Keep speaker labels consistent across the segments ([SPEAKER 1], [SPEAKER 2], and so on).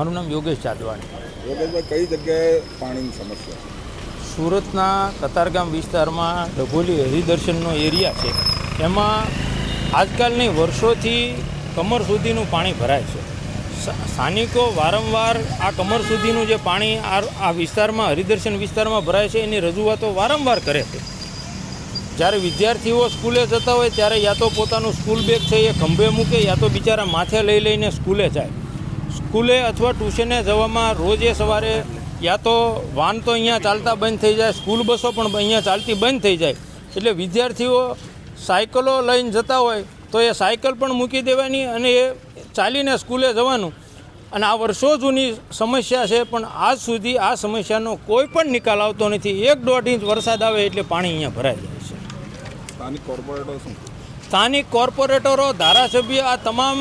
[SPEAKER 1] મારું નામ યોગેશ જાદવાણી.
[SPEAKER 2] યોગેશભાઈ કઈ જગ્યાએ પાણીની સમસ્યા? છે
[SPEAKER 1] સુરતના કતારગામ વિસ્તારમાં ડભોલી હરિદર્શનનો એરિયા છે. એમાં આજકાલની વર્ષોથી કમર સુધીનું પાણી ભરાય છે. સ્થાનિકો વારંવાર આ કમર સુધીનું જે પાણી આ આ વિસ્તારમાં હરિદર્શન વિસ્તારમાં ભરાય છે એની રજૂઆતો વારંવાર કરે છે. જ્યારે વિદ્યાર્થીઓ સ્કૂલે જતા હોય ત્યારે યા તો પોતાનું સ્કૂલ બેગ છે એ ખંભે મૂકે યા તો બિચારા માથે લઈ લઈને સ્કૂલે જાય. સ્કૂલે અથવા ટ્યુશને જવામાં રોજે સવારે યા તો વાન તો અહીંયા ચાલતા બંધ થઈ જાય સ્કૂલ બસો પણ અહીંયા ચાલતી બંધ થઈ જાય. એટલે વિદ્યાર્થીઓ સાયકલો લઈને જતા હોય તો એ સાયકલ પણ મૂકી દેવાની અને એ ચાલીને સ્કૂલે જવાનું. અને આ વર્ષો જૂની સમસ્યા છે પણ આજ સુધી આ સમસ્યાનો કોઈ પણ નિકાલ આવતો નથી. એક દોઢ ઇંચ વરસાદ આવે એટલે પાણી અહીંયા ભરાઈ જાય છે.
[SPEAKER 2] સ્થાનિક કોર્પોરેટરો
[SPEAKER 1] સ્થાનિક કોર્પોરેટરો ધારાસભ્ય આ તમામ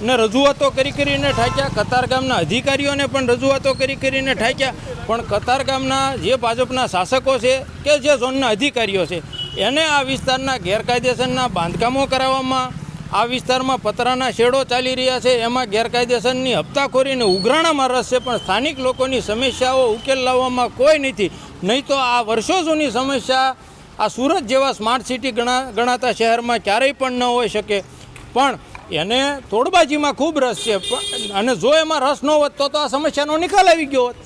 [SPEAKER 1] ને રજૂઆતો કરી કરીને ઠાક્યા કતારગામના અધિકારીઓને પણ રજૂઆતો કરી કરીને ઠાક્યા પણ કતારગામના જે ભાજપના શાસકો છે કે જે ઝોનના અધિકારીઓ છે, એને આ વિસ્તારના ગેરકાયદેસરના બાંધકામો કરાવવામાં, આ વિસ્તારમાં પતરાના શેડો ચાલી રહ્યા છે, એમાં ગેરકાયદેસરની હપ્તાખોરીને ઉઘરાણામાં રસ છે, પણ સ્થાનિક લોકોની સમસ્યાઓ ઉકેલ લાવવામાં કોઈ નથી. નહીં તો આ વર્ષો જૂની સમસ્યા આ સુરત જેવા સ્માર્ટ સિટી ગણા ગણાતા શહેરમાં ક્યારેય પણ ન હોઈ શકે. પણ એને તોડબાજીમાં ખૂબ રસ છે. અને જો એમાં રસ ન હોત તો તો આ સમસ્યાનો નિકાલ આવી ગયો હોત.